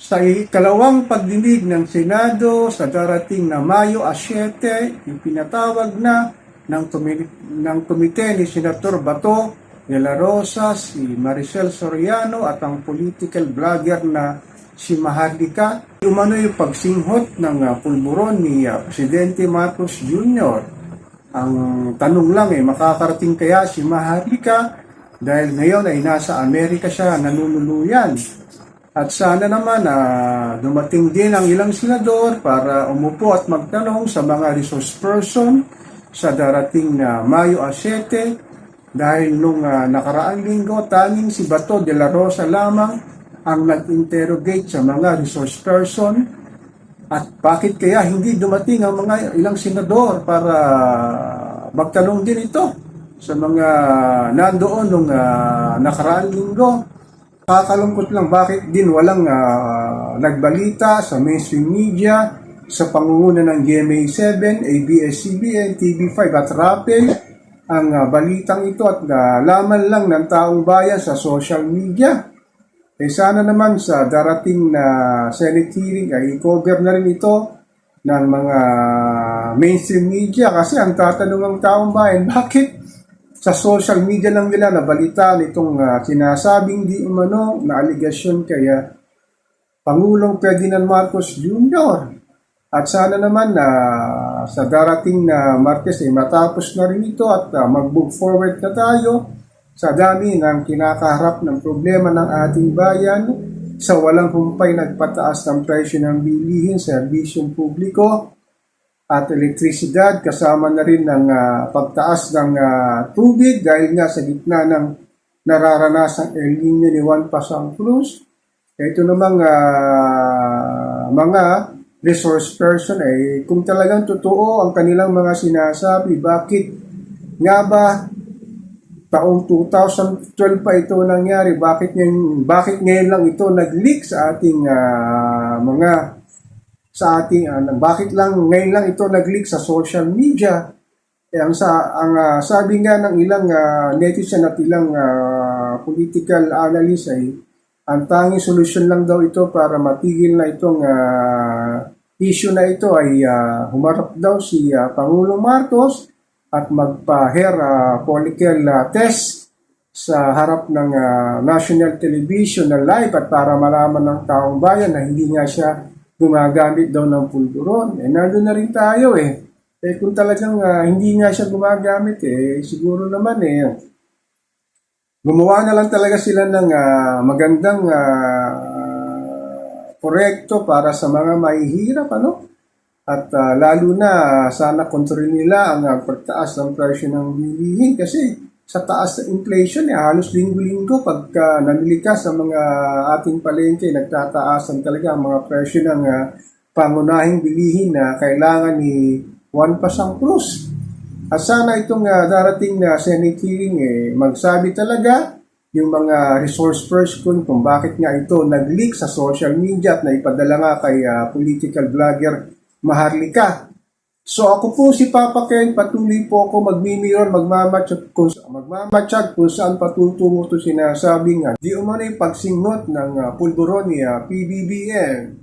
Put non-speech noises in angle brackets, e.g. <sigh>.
Sa ikalawang pagdinig ng Senado sa darating na Mayo a 7, ipinatawag na ng, tumi- ng komite ni Senator Bato de la Rosa, si Maricel Soriano at ang political blogger na si Mahardika. Umano yung pagsinghot ng uh, pulburon ni uh, Presidente Marcos Jr. Ang tanong lang eh, makakarating kaya si Mahardika dahil ngayon ay nasa Amerika siya nanunuluyan. At sana naman na dumating din ang ilang senador para umupo at magtanong sa mga resource person sa darating na Mayo a 7 dahil nung ah, nakaraang linggo tanging si Bato de la Rosa lamang ang nag-interrogate sa mga resource person at bakit kaya hindi dumating ang mga ilang senador para magtanong din ito sa mga nandoon nung ah, nakaraang linggo. Kakalungkot lang bakit din walang ah, nagbalita sa mainstream media, sa pangunguna ng GMA7, ABS-CBN, TV5 at Rappel ang ah, balitang ito at nalaman lang ng taong bayan sa social media. Eh sana naman sa darating na Senate hearing ay i-cover na rin ito ng mga mainstream media kasi ang tatanong ng taong bayan, <laughs> bakit sa social media lang nila nabalitaan itong ah, sinasabing di umano na aligasyon kaya Pangulong Ferdinand Marcos Jr. At sana naman na sa darating na Martes ay matapos na rin ito at ah, mag-move forward na tayo sa dami ng kinakaharap ng problema ng ating bayan sa walang humpay nagpataas ng presyo ng bilihin, serbisyong publiko, at elektrisidad kasama na rin ng ah, pagtaas ng ah, tubig dahil nga sa gitna ng nararanasang El Nino ni Juan Pasang Cruz. Ito namang ah, mga resource person ay kung talagang totoo ang kanilang mga sinasabi, bakit nga ba taong 2012 pa ito nangyari? Bakit ngayon, bakit ngayon lang ito nag-leak sa ating ah, mga sa ating ano, bakit lang ngayon lang ito nag-leak sa social media? Eh, ang sa ang ah, sabi nga ng ilang ah, netizen at ilang ah, political analyst ay ang tanging solusyon lang daw ito para matigil na itong ah, issue na ito ay ah, humarap daw si ah, Pangulong Marcos at magpa-hair ah, follicle ah, test sa harap ng ah, national television na live at para malaman ng taong bayan na hindi nga siya gumagamit daw ng pulburon. Eh, nandun na rin tayo eh. Eh, kung talagang ah, hindi nga siya gumagamit eh, siguro naman eh, gumawa na lang talaga sila ng ah, magandang korekto para sa mga mahihirap, ano? At ah, lalo na, sana kontrol nila ang ah, pagtaas ng presyo ng bilihin kasi sa taas ng inflation, eh, halos linggo-linggo pagka namili ka sa mga ating palengke, nagtataasan talaga ang mga presyo ng ah, pangunahing bilihin na kailangan ni Juan Pasang Cruz. At sana itong ah, darating na Senate hearing, eh, magsabi talaga yung mga resource person kung bakit nga ito nag-leak sa social media at naipadala nga kay ah, political blogger Maharlika. So ako po si Papa Ken, patuloy po ako magmimiro, magmamatsyag kung, magmamatsyag kung saan patutungo to sinasabing nga. Di umano'y pagsingot ng uh, pulburon ni ah, PBBM.